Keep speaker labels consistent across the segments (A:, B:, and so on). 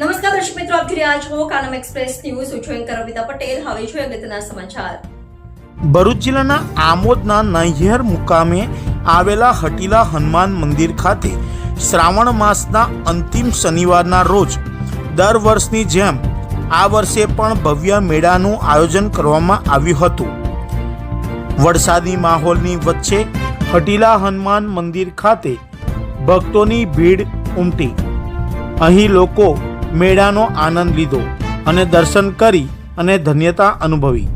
A: નમસ્કાર દર્શક મિત્રો, આપ જોઈ રહ્યા છો કાનમ એક્સપ્રેસ ન્યૂઝ. હું છું અમિતા પટેલ. હવે જોઈએ અગત્યના સમાચાર.
B: ભરૂચ જિલ્લાના આમોદના નૈહર મુકામે આવેલા હટીલા હનુમાન મંદિર ખાતે શ્રાવણ માસના અંતિમ શનિવારના રોજ દર વર્ષની જેમ આ વર્ષે પણ ભવ્ય મેળાનું આયોજન કરવામાં આવ્યું હતું. વરસાદી માહોલની વચ્ચે હટીલા હનુમાન મંદિર ખાતે ભક્તોની ભીડ ઉમટી. અહીં લોકો મેળાનો આનંદ લીધો અને દર્શન કરી અને ધન્યતા અનુભવી.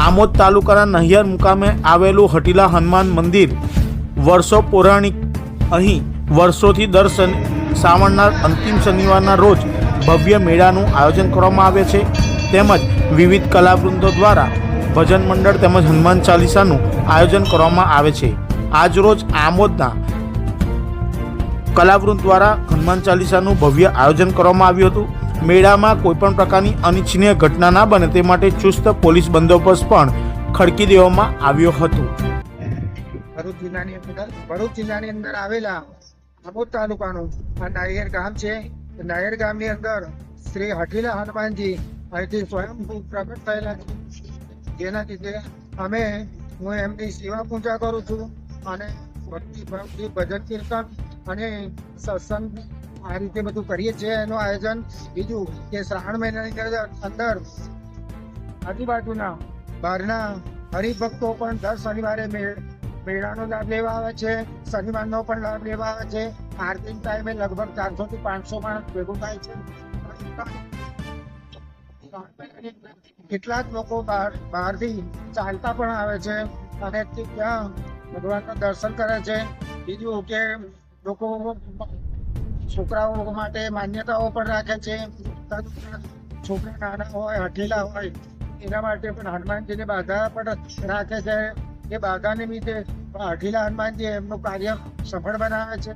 B: આમોદ તાલુકાના નહિયર મુકામે આવેલું હટીલા હનુમાન મંદિર વર્ષો પૌરાણિક, અહીં વર્ષોથી દર શ્રાવણના અંતિમ શનિવારના રોજ ભવ્ય મેળાનું આયોજન કરવામાં આવે છે. તેમજ વિવિધ કલાવૃંદો દ્વારા ભજન મંડળ તેમજ હનુમાન ચાલીસાનું આયોજન કરવામાં આવે છે. આજરોજ આમોદના કલાવૃંદ દ્વારા હનુમાન ચાલીસાનું ભવ્ય આયોજન કરવામાં આવ્યું હતું. મેળામાં કોઈપણ પ્રકારની અનિચ્છનીય ઘટના ના બને તે માટે ચુસ્ત પોલીસ બંદોબસ્ત પણ ખડકી દેવામાં આવ્યો હતો.
C: ભરૂચ જિલ્લાની અંદર, ભરૂચ જિલ્લાની અંદર આવેલા આબોદ તાલુકાનું આ નાયર ગામ છે. નાયર ગામની અંદર શ્રી હઠીલા હનુમાનજી અહીંથી સ્વયંભૂ પ્રગટ થયેલા છે. જેના લીધે અમે, હું એમની સેવા પૂજા કરું છું અને ભક્તિ ભક્તિ ભજન કીર્તન અને સત્સંગ આ રીતે બધું કરીએ છીએ. એનું આયોજન બીજું કે શ્રાવણ મહિનાની અંદર આજુબાજુના બહારના હરિભક્તો પણ દર શનિવારે મેળ મેળાનો લાભ લેવા આવે છે. શનિવારનો પણ લાભ લેવા આવે છે. આરતી ટાઈમે લગભગ ચારસો થી પાંચસો માણસ ભેગું થાય છે. કેટલાક લોકો બહાર બહારથી ચાલતા પણ આવે છે અને ત્યાં ભગવાનના દર્શન કરે છે. બીજું કે લોકો છોકરાઓ માટે માન્યતાઓ પણ રાખે છે. છોકરા નાના હોય, હઠીલા હોય, એના માટે પણ હનુમાનજીની બાધા પણ રાખે છે. એ બાધા પણ હઠીલા હનુમાનજી એમનું કાર્ય સફળ બનાવે છે.